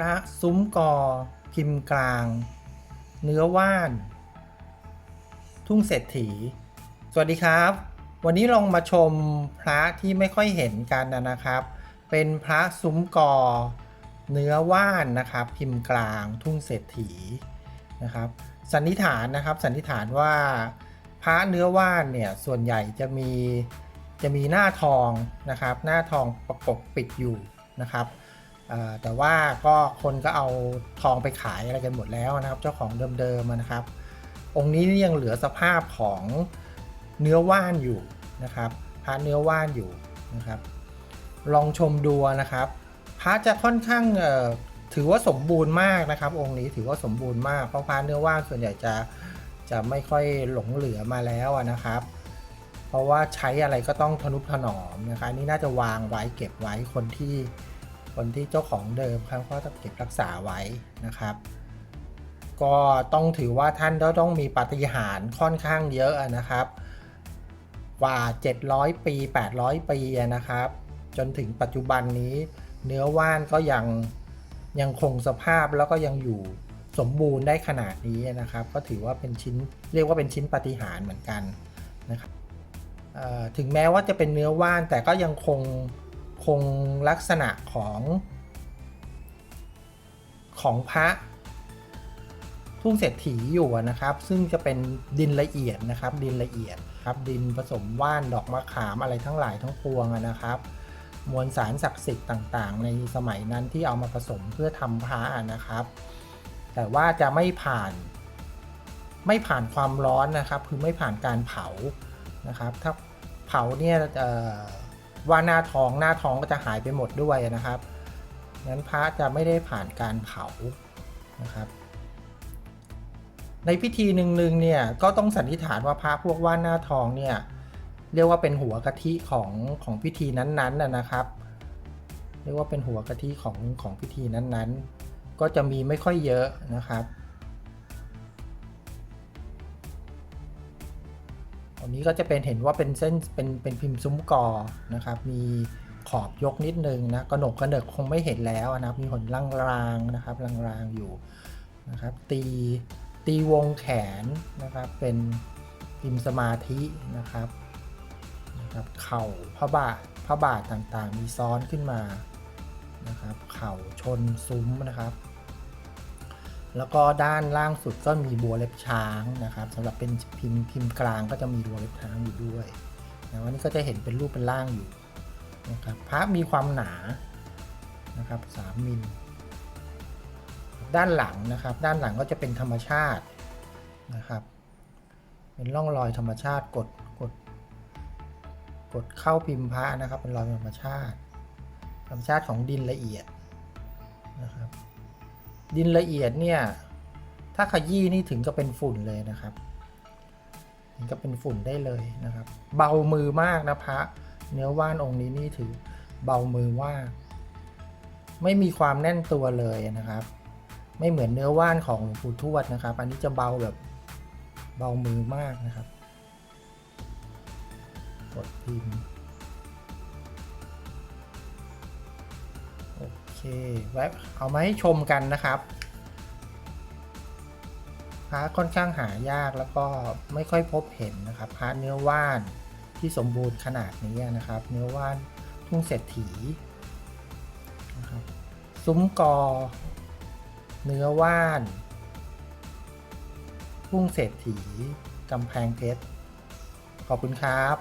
ระซุ้มกอ พิมพ์กลาง เนื้อว่าน ทุ่งเศรษฐี สวัสดีครับ วันนี้ลองมาชมพระที่ไม่ค่อยเห็นกันนะครับ เป็นพระซุ้มกอ เนื้อว่านนะครับ พิมพ์กลาง ทุ่งเศรษฐีนะครับ สันนิษฐานนะครับ สันนิษฐานว่าพระเนื้อว่านเนี่ยส่วนใหญ่จะมีจะมีหน้าทองนะครับ หน้าทองประกบปิดอยู่นะครับ แต่ว่าก็คนก็เอาทองไปขายอะไรกันหมดแล้วนะครับ เจ้าของเดิมๆนะครับ องค์นี้ยังเหลือสภาพของเนื้อว่านอยู่นะครับพระเนื้อว่านอยู่นะครับ ลองชมดูนะครับพระจะค่อนข้างถือว่าสมบูรณ์มากนะครับ องค์นี้ถือว่าสมบูรณ์มากเพราะพระเนื้อว่านส่วนใหญ่จะจะไม่ค่อยหลงเหลือมาแล้วนะครับ เพราะว่าใช้อะไรก็ต้องทนุถนอมนะครับนี่น่าจะวางไว้เก็บไว้คนที่ คนที่เจ้าของเดิมเขาก็ต้องเก็บรักษาไว้นะครับ ก็ต้องถือว่าท่านก็ต้องมีปาฏิหาริย์ค่อนข้างเยอะนะครับกว่า 700 ปี 800 ปีอะนะครับ จนถึงปัจจุบันนี้ เนื้อว่านก็ยังยังคงสภาพแล้วก็ยังอยู่สมบูรณ์ได้ขนาดนี้นะครับ ก็ถือว่าเป็นชิ้นเรียกว่าเป็นชิ้นปาฏิหาริย์เหมือนกันนะครับถึงแม้ว่าจะเป็นเนื้อว่านแต่ก็ยังคง คงลักษณะของของพระทุ่งเศรษฐีอยู่นะครับ ซึ่งจะเป็นดินละเอียดนะครับ ดินละเอียดครับ ดินผสมว่านดอกมะขามอะไรทั้งหลายทั้งปวงนะครับ มวลสารศักดิ์สิทธิ์ต่างๆ ในสมัยนั้นที่เอามาผสมเพื่อทำพระอะนะครับ แต่ว่าจะไม่ผ่าน ไม่ผ่านความร้อนนะครับ คือไม่ผ่านการเผานะครับ ถ้าเผาเนี่ยเอ่อ ว่าหน้าท้องหน้าท้องก็จะหายไปหมดด้วยนะครับงั้นพระจะไม่ได้ผ่านการเผานะครับ ในพิธีหนึ่งๆเนี่ยก็ต้องสันนิษฐานว่าพระพวกว่านหน้าทองเนี่ยเรียกว่าเป็นหัวกะทิของของพิธีนั้นๆนะนะครับ เรียกว่าเป็นหัวกะทิของของพิธีนั้นๆ ก็จะมีไม่ค่อยเยอะนะครับ อันนี้ก็จะเป็นเห็นว่าเป็นเส้นเป็นเป็นพิมพ์ซุ้มกอนะครับ มีขอบยกนิดนึงนะกระหนกกระเดกคงไม่เห็นแล้วนะครับ มีหนลางๆนะครับลางๆอยู่นะครับ ตีตีวงแขนนะครับ เป็นพิมพ์สมาธินะครับนะครับ เข่าพระบาทพระบาทต่างๆ มีซ้อนขึ้นมานะครับ เข่าชนซุ้มนะครับ แล้วก็ด้านล่างสุดก็มีบัวเล็บช้างนะครับสำหรับเป็นพิมพ์พิมพ์กลางก็จะมีบัวเล็บช้างอยู่ด้วยนะวันนี้ก็จะเห็นเป็นรูปเป็นร่างอยู่นะครับพระมีความหนานะครับ3มิลด้านหลังนะครับ ด้านหลังก็จะเป็นธรรมชาตินะครับ เป็นร่องรอยธรรมชาติกดกด กดเข้าพิมพ์พระนะครับ เป็นรอยธรรมชาติ ธรรมชาติของดินละเอียด ดินละเอียดเนี่ย ถ้าขยี้นี่ถึงก็เป็นฝุ่นเลยนะครับ ถึงก็เป็นฝุ่นได้เลยนะครับ เบามือมากนะพระเนื้อว่านองค์นี้นี่ถือเบามือมาไม่มีความแน่นตัวเลยนะครับ ไม่เหมือนเนื้อว่านของหลวงปู่ทวดนะครับ อันนี้จะเบาแบบเบามือมากนะครับ กดพิมพ์ เคแวะเอามาให้ชมกันนะครับพระค่อนข้างหายากแล้วก็ไม่ค่อยพบเห็นนะครับพระเนื้อว่านที่สมบูรณ์ขนาดนี้นะครับ เนื้อว่านทุ่งเศรษฐีนะครับซุ้มกอ เนื้อว่านทุ่งเศรษฐีกำแพงเพชรขอบคุณครับ